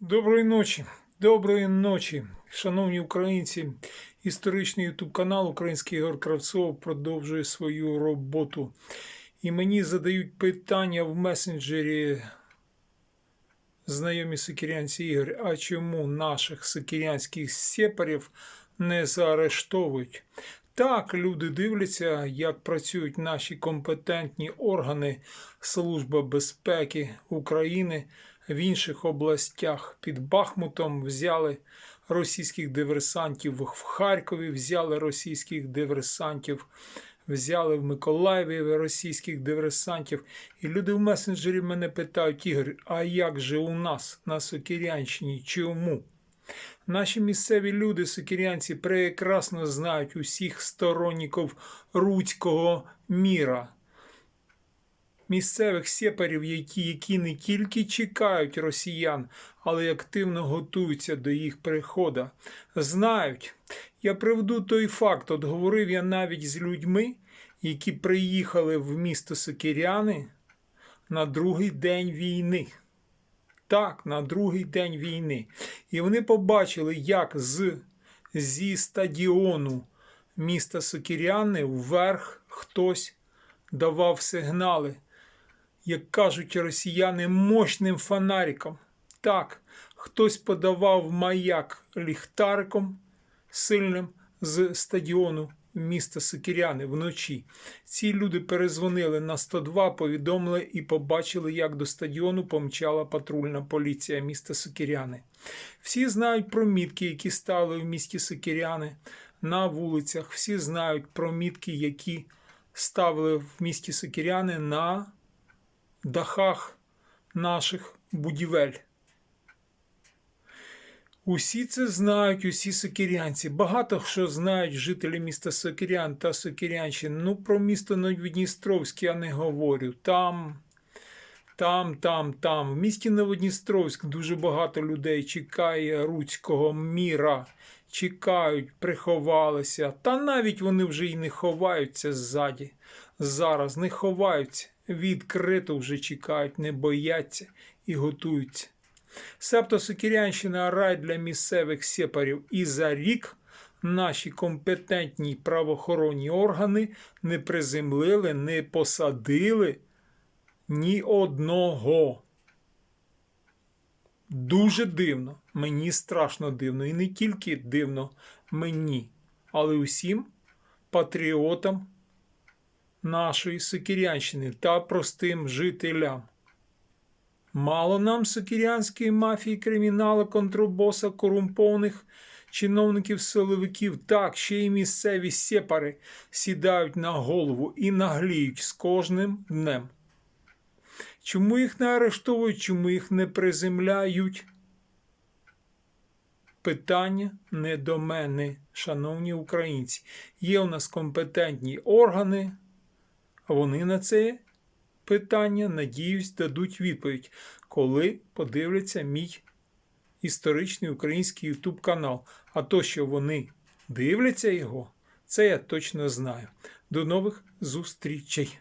Доброї ночі, доброї ночі, шановні українці. Історичний ютуб канал Український Ігор Кравцов продовжує свою роботу. І мені задають питання в месенджері знайомі сикірянці Ігор, а чому наших сикірянських сепарів не заарештовують? Так, люди дивляться, як працюють наші компетентні органи Служба безпеки України в інших областях. Під Бахмутом взяли російських диверсантів, в Харкові взяли російських диверсантів, взяли в Миколаєві російських диверсантів. І люди в месенджері мене питають: Ігор, а як же у нас на Сокирянщині? Чому? Наші місцеві люди, сокирянці, прекрасно знають усіх сторонників руцького міра. Місцевих сепарів, які, які не тільки чекають росіян, але й активно готуються до їх приходу. Знають. Я приведу той факт. От говорив я навіть з людьми, які приїхали в місто Сокиряни на другий день війни. Так, на другий день війни. І вони побачили, як з, зі стадіону міста Сокиряни вверх хтось давав сигнали, як кажуть росіяни, мощним фонариком. Так, хтось подавав маяк ліхтариком сильним з стадіону міста Сокиряни вночі. Ці люди перезвонили на 102, повідомили і побачили, як до стадіону помчала патрульна поліція міста Сокиряни. Всі знають про мітки, які стали в місті Сокиряни на вулицях. Всі знають про мітки, які ставили в місті Сокиряни на дахах наших будівель. Усі це знають, усі сокирянці. Багато що знають жителі міста Сокирян та Сокирянщини. Ну, про місто Новодністровське я не говорю. Там, там, там, там. В місті Новодністровськ дуже багато людей чекає руцького міра. Чекають, приховалися. Та навіть вони вже й не ховаються ззаді. Зараз не ховаються. Відкрито вже чекають, не бояться і готуються. Себто Сокирянщина рай для місцевих сепарів. І за рік наші компетентні правоохоронні органи не приземлили, не посадили ні одного. Дуже дивно, мені страшно дивно. І не тільки дивно мені, але усім патріотам нашої Сокирянщини та простим жителям. Мало нам сокирянської мафії, криміналу, контрабоса, корумпованих чиновників силовиків, так ще й місцеві сепари сідають на голову і нагліють з кожним днем. Чому їх не арештовують, чому їх не приземляють? Питання не до мене, шановні українці. Є у нас компетентні органи, вони на це питання, надіюсь, дадуть відповідь, коли подивляться мій історичний український YouTube канал. А то, що вони дивляться його, це я точно знаю. До нових зустрічей!